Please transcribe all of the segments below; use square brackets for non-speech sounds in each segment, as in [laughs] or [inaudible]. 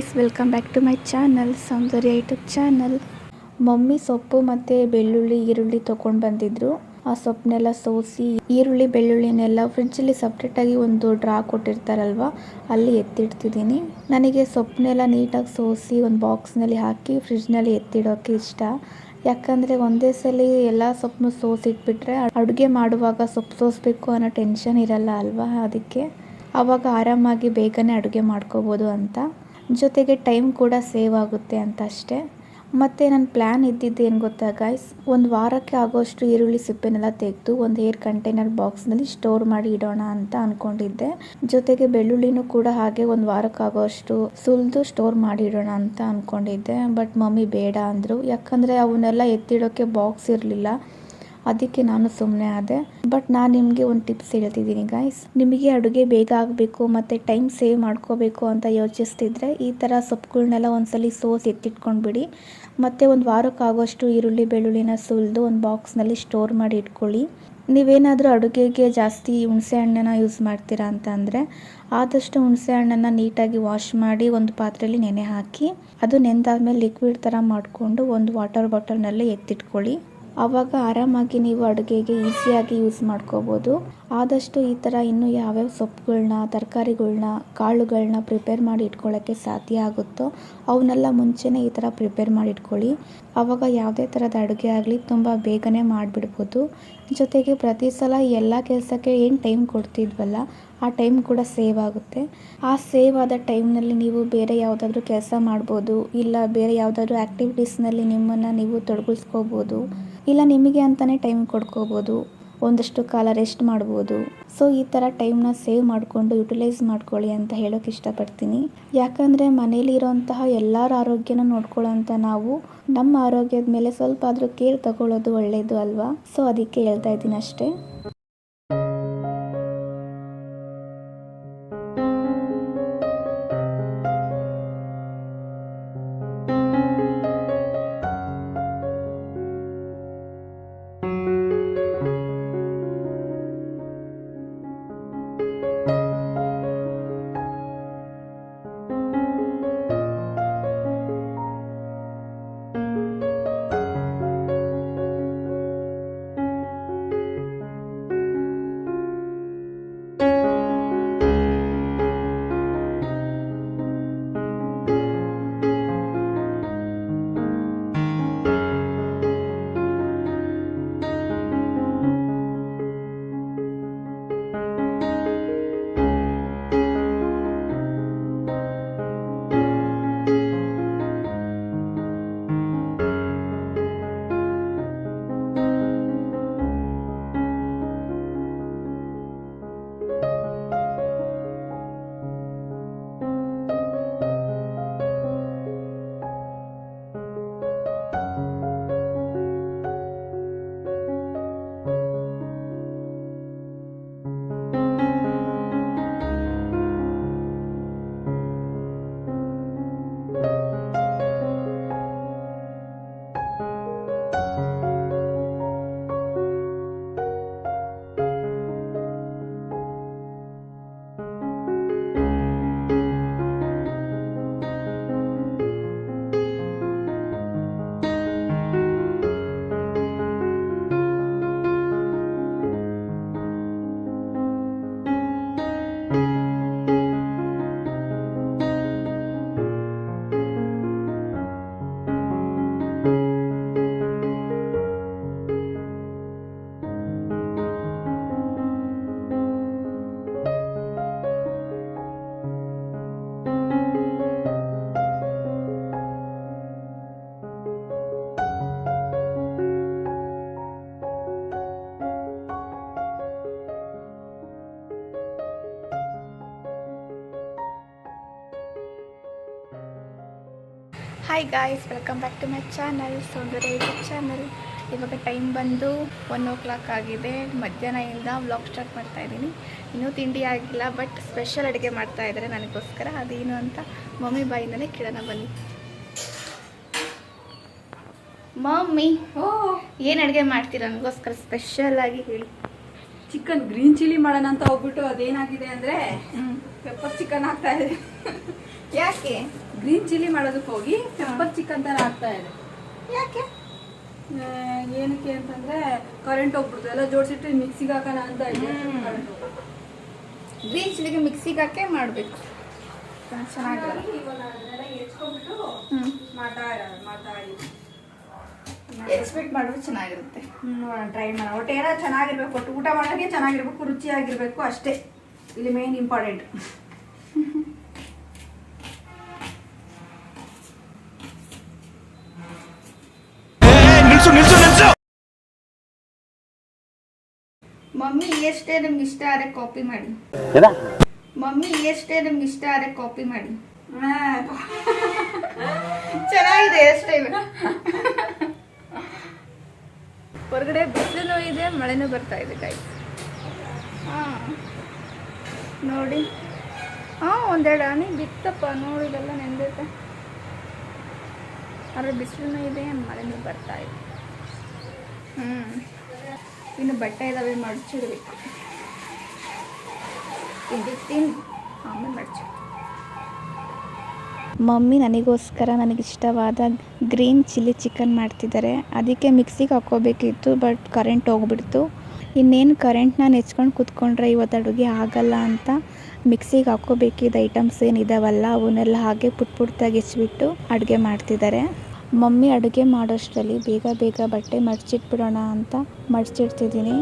Guys welcome back to my channel Soundarya YouTube channel mummy ಸೊಪ್ಪು ಮತ್ತು ಬೆಳ್ಳುಳ್ಳಿ, ಈರುಳ್ಳಿ ತೊಗೊಂಡು ಬಂದಿದ್ರು. ಆ ಸೊಪ್ಪನ್ನೆಲ್ಲ ಸೋಸಿ, ಈರುಳ್ಳಿ, ಬೆಳ್ಳುಳ್ಳಿನೆಲ್ಲ ಫ್ರಿಡ್ಜಲ್ಲಿ ಸಪ್ರೇಟಾಗಿ ಒಂದು ಡ್ರಾ ಕೊಟ್ಟಿರ್ತಾರಲ್ವ, ಅಲ್ಲಿ ಎತ್ತಿಡ್ತಿದ್ದೀನಿ ನನಗೆ ಸೊಪ್ಪನ್ನೆಲ್ಲ ನೀಟಾಗಿ ಸೋಸಿ ಒಂದು ಬಾಕ್ಸ್ನಲ್ಲಿ ಹಾಕಿ ಫ್ರಿಡ್ಜ್ನಲ್ಲಿ ಎತ್ತಿಡೋಕ್ಕೆ ಇಷ್ಟ. ಯಾಕಂದರೆ ಒಂದೇ ಸಲ ಎಲ್ಲ ಸೊಪ್ಪನ್ನು ಸೋಸಿಟ್ಬಿಟ್ರೆ ಅಡುಗೆ ಮಾಡುವಾಗ ಸೊಪ್ಪು ಸೋಸಬೇಕು ಅನ್ನೋ ಟೆನ್ಷನ್ ಇರಲ್ಲ ಅಲ್ವಾ, ಅದಕ್ಕೆ. ಆವಾಗ ಆರಾಮಾಗಿ ಬೇಗನೆ ಅಡುಗೆ ಮಾಡ್ಕೋಬೋದು ಅಂತ. ಜೊತೆಗೆ ಟೈಮ್ ಕೂಡ ಸೇವ್ ಆಗುತ್ತೆ ಅಂತ ಅಷ್ಟೇ ಮತ್ತು ನನ್ನ ಪ್ಲ್ಯಾನ್ ಇದ್ದಿದ್ದು ಏನು ಗೊತ್ತಾ ಗಾಯ್ಸ್ ಒಂದು ವಾರಕ್ಕೆ ಆಗೋಷ್ಟು ಈರುಳ್ಳಿ ಸಿಪ್ಪೆನೆಲ್ಲ ತೆಗೆದು ಒಂದು ಏರ್ ಕಂಟೈನರ್ ಬಾಕ್ಸ್ನಲ್ಲಿ ಸ್ಟೋರ್ ಮಾಡಿ ಇಡೋಣ ಅಂತ ಅಂದ್ಕೊಂಡಿದ್ದೆ ಜೊತೆಗೆ ಬೆಳ್ಳುಳ್ಳಿನೂ ಕೂಡ ಹಾಗೆ ಒಂದು ವಾರಕ್ಕೆ ಆಗೋಷ್ಟು ಸುಲಿದು ಸ್ಟೋರ್ ಮಾಡಿ ಇಡೋಣ ಅಂತ ಅಂದ್ಕೊಂಡಿದ್ದೆ ಬಟ್ ಮಮ್ಮಿ ಬೇಡ ಅಂದರು. ಯಾಕಂದರೆ ಅವನ್ನೆಲ್ಲ ಎತ್ತಿಡೋಕ್ಕೆ ಬಾಕ್ಸ್ ಇರಲಿಲ್ಲ. ಅದಕ್ಕೆ ನಾನು ಸುಮ್ಮನೆ ಆದೆ. ಬಟ್ ನಾನು ನಿಮಗೆ ಒಂದು ಟಿಪ್ಸ್ ಹೇಳ್ತಿದ್ದೀನಿ ಗಾಯ್ಸ್ ನಿಮಗೆ ಅಡುಗೆ ಬೇಗ ಆಗಬೇಕು ಮತ್ತು ಟೈಮ್ ಸೇವ್ ಮಾಡ್ಕೋಬೇಕು ಅಂತ ಯೋಚಿಸ್ತಿದ್ರೆ ಈ ಥರ ಸೊಪ್ಪುಗಳನ್ನೆಲ್ಲ ಒಂದ್ಸಲಿ ಸೋಸಿ ಎತ್ತಿಟ್ಕೊಂಡ್ಬಿಡಿ. ಮತ್ತು ಒಂದು ವಾರಕ್ಕಾಗೋಷ್ಟು ಈರುಳ್ಳಿ ಬೆಳ್ಳುಳ್ಳಿನ ಸುಲಿದು ಒಂದು ಬಾಕ್ಸ್ನಲ್ಲಿ ಸ್ಟೋರ್ ಮಾಡಿ ಇಟ್ಕೊಳ್ಳಿ. ನೀವೇನಾದರೂ ಅಡುಗೆಗೆ ಜಾಸ್ತಿ ಹುಣಸೆ ಹಣ್ಣನ್ನು ಯೂಸ್ ಮಾಡ್ತೀರಾ ಅಂತ ಅಂದರೆ ಆದಷ್ಟು ಹುಣಸೆ ಹಣ್ಣನ್ನು ನೀಟಾಗಿ ವಾಶ್ ಮಾಡಿ ಒಂದು ಪಾತ್ರೆಯಲ್ಲಿ ನೆನೆ ಹಾಕಿ, ಅದು ನೆಂದಾದ್ಮೇಲೆ ಲಿಕ್ವಿಡ್ ಥರ ಮಾಡಿಕೊಂಡು ಒಂದು ವಾಟರ್ ಬಾಟಲ್ನಲ್ಲಿ ಎತ್ತಿಟ್ಕೊಳ್ಳಿ. ಆವಾಗ ಆರಾಮಾಗಿ ನೀವು ಅಡುಗೆಗೆ ಈಸಿಯಾಗಿ ಯೂಸ್ ಮಾಡ್ಕೋಬೋದು. ಆದಷ್ಟು ಈ ಥರ ಇನ್ನೂ ಯಾವ್ಯಾವ ಸೊಪ್ಪುಗಳನ್ನ ತರಕಾರಿಗಳ್ನ ಕಾಳುಗಳನ್ನ ಪ್ರಿಪೇರ್ ಮಾಡಿ ಇಟ್ಕೊಳ್ಳೋಕ್ಕೆ ಸಾಧ್ಯ ಆಗುತ್ತೋ ಅವನ್ನೆಲ್ಲ ಮುಂಚೆನೇ ಈ ಥರ ಪ್ರಿಪೇರ್ ಮಾಡಿ ಇಟ್ಕೊಳ್ಳಿ. ಆವಾಗ ಯಾವುದೇ ಥರದ ಅಡುಗೆ ಆಗಲಿ ತುಂಬ ಬೇಗನೆ ಮಾಡಿಬಿಡ್ಬೋದು. ಜೊತೆಗೆ ಪ್ರತಿ ಸಲ ಎಲ್ಲ ಕೆಲಸಕ್ಕೆ ಏನು ಟೈಮ್ ಕೊಡ್ತಿದ್ವಲ್ಲ, ಆ ಟೈಮ್ ಕೂಡ ಸೇವ್ ಆಗುತ್ತೆ. ಆ ಸೇವ್ ಆದ ಟೈಮ್ನಲ್ಲಿ ನೀವು ಬೇರೆ ಯಾವುದಾದ್ರೂ ಕೆಲಸ ಮಾಡ್ಬೋದು, ಇಲ್ಲ ಬೇರೆ ಯಾವುದಾದ್ರೂ ಆ್ಯಕ್ಟಿವಿಟೀಸ್ನಲ್ಲಿ ನಿಮ್ಮನ್ನು ನೀವು ತೊಡಗಿಸ್ಕೋಬೋದು. ಇಲ್ಲ, ನಿಮಗೆ ಅಂತಲೇ ಟೈಮ್ ಕೊಡ್ಕೋಬೋದು, ಒಂದಷ್ಟು ಕಾಲ ರೆಸ್ಟ್ ಮಾಡ್ಬೋದು. ಸೊ ಈ ಥರ ಟೈಮ್ನ ಸೇವ್ ಮಾಡಿಕೊಂಡು ಯುಟಿಲೈಸ್ ಮಾಡ್ಕೊಳ್ಳಿ ಅಂತ ಹೇಳೋಕೆ ಇಷ್ಟಪಡ್ತೀನಿ. ಯಾಕಂದರೆ ಮನೇಲಿ ಇರೋಂತಹ ಎಲ್ಲರ ಆರೋಗ್ಯನ ನೋಡ್ಕೊಳ್ಳೋಂಥ ನಾವು, ನಮ್ಮ ಆರೋಗ್ಯದ ಮೇಲೆ ಸ್ವಲ್ಪ ಆದರೂ ಕೇರ್ ತಗೊಳ್ಳೋದು ಒಳ್ಳೆಯದು ಅಲ್ವಾ? ಸೊ ಅದಕ್ಕೆ ಹೇಳ್ತಾ ಇದ್ದೀನಿ ಅಷ್ಟೇ. Hi guys welcome back to my channel Soundarya YouTube channel ಇವಾಗ ಟೈಮ್ ಬಂದು ಒನ್ ಓ ಕ್ಲಾಕ್ ಆಗಿದೆ ಮಧ್ಯಾಹ್ನದಿಂದ ವ್ಲಾಗ್ ಸ್ಟಾರ್ಟ್ ಮಾಡ್ತಾ ಇದ್ದೀನಿ. ಇನ್ನೂ ತಿಂಡಿ ಆಗಿಲ್ಲ ಬಟ್ ಸ್ಪೆಷಲ್ ಅಡುಗೆ ಮಾಡ್ತಾ ಇದ್ದಾರೆ ನನಗೋಸ್ಕರ. ಅದೇನು ಅಂತ ಮಮ್ಮಿ ಬಾಯಿಂದಲೇ ಕೇಳೋಣ ಬನ್ನಿ. ಮಮ್ಮಿ ಓ. ಏನು ಅಡುಗೆ ಮಾಡ್ತೀರಾ? ನನಗೋಸ್ಕರ ಸ್ಪೆಷಲ್ ಆಗಿ ಹೇಳಿ. ಚಿಕನ್ ಗ್ರೀನ್ ಚಿಲ್ಲಿ ಮಾಡೋಣ ಅಂತ ಹೋಗ್ಬಿಟ್ಟು ಅದೇನಾಗಿದೆ ಅಂದ್ರೆ ಪೆಪ್ಪರ್ ಚಿಕನ್ ಆಗ್ತಾ ಇದೆ. ಯಾಕೆ? ಗ್ರೀನ್ ಚಿಲ್ಲಿ ಮಾಡೋದಕ್ಕೆ ಹೋಗಿ ಪೆಪ್ಪರ್ ಚಿಕನ್ ತರ ಆಗ್ತಾ ಇದೆ. ಯಾಕೆ? ಏನಕ್ಕೆ ಅಂತಂದ್ರೆ ಕರೆಂಟ್ ಹೋಗ್ಬಿಡ್ತು ಎಲ್ಲ ಜೋಡಿಸಿಟ್ಟು ಮಿಕ್ಸಿಗೆ ಹಾಕೋಣ ಅಂತ ಇದೆ. ಗ್ರೀನ್ ಚಿಲ್ಲಿಗೆ ಮಿಕ್ಸಿಗೆ ಹಾಕೇ ಮಾಡಬೇಕು. ಚೆನ್ನಾಗಿ ಮಾತಾಡ ಮಾಡ್ತಾ ಮಾಡ್ತಾ ಇದೀವಿ ಎಕ್ಸ್ಪೆಕ್ಟ್ ಮಾಡಿದ್ರೆ ಚೆನ್ನಾಗಿರುತ್ತೆ. ನೋಡೋಣ ಟ್ರೈ ಮಾಡೋಣ. ಒಟ್ಟು ಏನೋ ಚೆನ್ನಾಗಿರ್ಬೇಕು ಒಟ್ಟು ಊಟ ಮಾಡೋಕ್ಕೆ ಚೆನ್ನಾಗಿರ್ಬೇಕು ರುಚಿಯಾಗಿರ್ಬೇಕು ಅಷ್ಟೇ. ಇಲ್ಲಿ ಮೇನ್ ಇಂಪಾರ್ಟೆಂಟ್ ಮಮ್ಮಿ ಎಷ್ಟೇ ನಿಮ್ಗೆ ಇಷ್ಟ ಆದರೆ ಕಾಪಿ ಮಾಡಿ. ಮಮ್ಮಿ ಎಷ್ಟೇ ನಿಮ್ಗೆ ಇಷ್ಟ ಆದರೆ ಕಾಪಿ ಮಾಡಿ. [laughs] ಚೆನ್ನಾಗಿದೆ ಅಷ್ಟೇ. ಹೊರಗಡೆ ಬಿಸಿಲು ಇದೆ, ಮಳೆನೂ ಬರ್ತಾ ಇದೆ ಕೈ ಹಾಂ. ನೋಡಿ. ಹಾಂ, ಒಂದೆರಡು ಹನಿ ಬಿತ್ತಪ್ಪ ನೋಡಿದೆಲ್ಲ ನೆಂದೈತೆ. ಆದರೆ ಬಿಸಿಲೂ ಇದೆ, ಮಳೆನೂ ಬರ್ತಾ ಇದೆ. ಹ್ಞೂ ಇನ್ನು ಬಟ್ಟೆ ಇದಾವೆ ಮಡಚಿಡ್ಬೇಕು. ತಿಂದು ತಿಂದು ಆಮೇಲೆ ಮಡಚಿ ಮಮ್ಮಿ ನನಗೋಸ್ಕರ ನನಗಿಷ್ಟವಾದ ಗ್ರೀನ್ ಚಿಲ್ಲಿ ಚಿಕನ್ ಮಾಡ್ತಿದ್ದಾರೆ. ಅದಕ್ಕೆ ಮಿಕ್ಸಿಗೆ ಹಾಕ್ಕೋಬೇಕಿತ್ತು, ಬಟ್ ಕರೆಂಟ್ ಹೋಗ್ಬಿಡ್ತು. ಇನ್ನೇನು ಕರೆಂಟ್ನ ನೆಚ್ಕೊಂಡು ಕೂತ್ಕೊಂಡ್ರೆ ಇವತ್ತು ಅಡುಗೆ ಆಗಲ್ಲ ಅಂತ ಮಿಕ್ಸಿಗೆ ಹಾಕ್ಕೋಬೇಕಿದ್ದ ಐಟಮ್ಸ್ ಏನಿದಾವಲ್ಲ, ಅವನ್ನೆಲ್ಲ ಹಾಗೆ ಪುಟ್ ಪುಟ್ದಾಗಿ ಹೆಚ್ಚಿಬಿಟ್ಟು ಅಡುಗೆ ಮಾಡ್ತಿದ್ದಾರೆ. ಮಮ್ಮಿ ಅಡುಗೆ ಮಾಡೋಷ್ಟರಲ್ಲಿ ಬೇಗ ಬೇಗ ಬಟ್ಟೆ ಮಡಚಿಟ್ಬಿಡೋಣ ಅಂತ ಮಡಚಿಡ್ತಿದ್ದೀನಿ.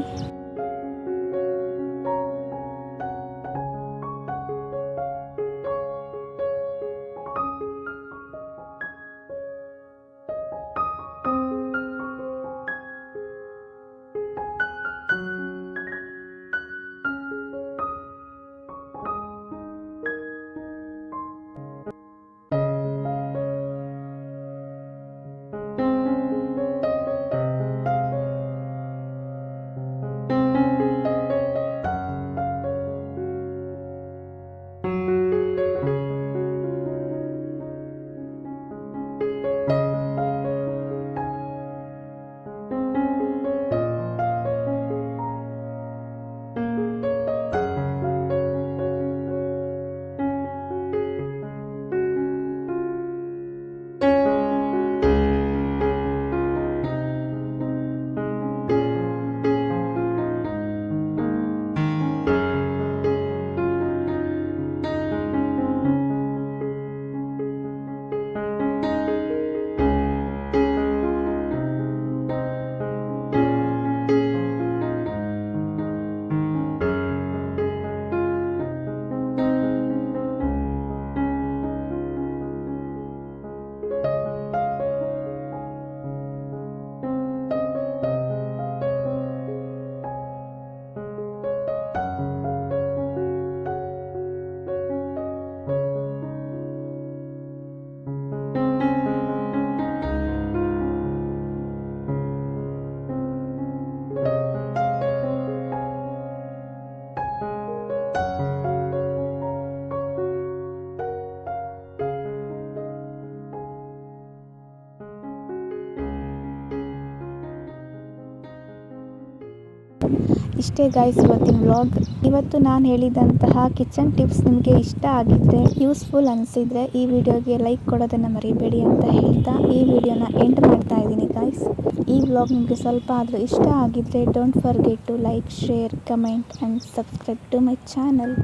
ಇಷ್ಟೇ ಗೈಸ್ ಇವತ್ತಿನ ವ್ಲಾಗ್ ಇವತ್ತು ನಾನು ಹೇಳಿದಂತಹ ಕಿಚನ್ ಟಿಪ್ಸ್ ನಿಮಗೆ ಇಷ್ಟ ಆಗಿದ್ದರೆ ಯೂಸ್ಫುಲ್ ಅನಿಸಿದ್ರೆ ಈ ವಿಡಿಯೋಗೆ ಲೈಕ್ ಕೊಡೋದನ್ನು ಮರಿಬೇಡಿ ಅಂತ ಹೇಳ್ತಾ ಈ ವಿಡಿಯೋನ ಎಂಡ್ ಮಾಡ್ತಾ ಇದ್ದೀನಿ ಗೈಸ್ ಈ ವ್ಲಾಗ್ ನಿಮಗೆ ಸ್ವಲ್ಪ ಆದರೂ ಇಷ್ಟ ಆಗಿದ್ರೆ don't forget to like share comment and subscribe to my channel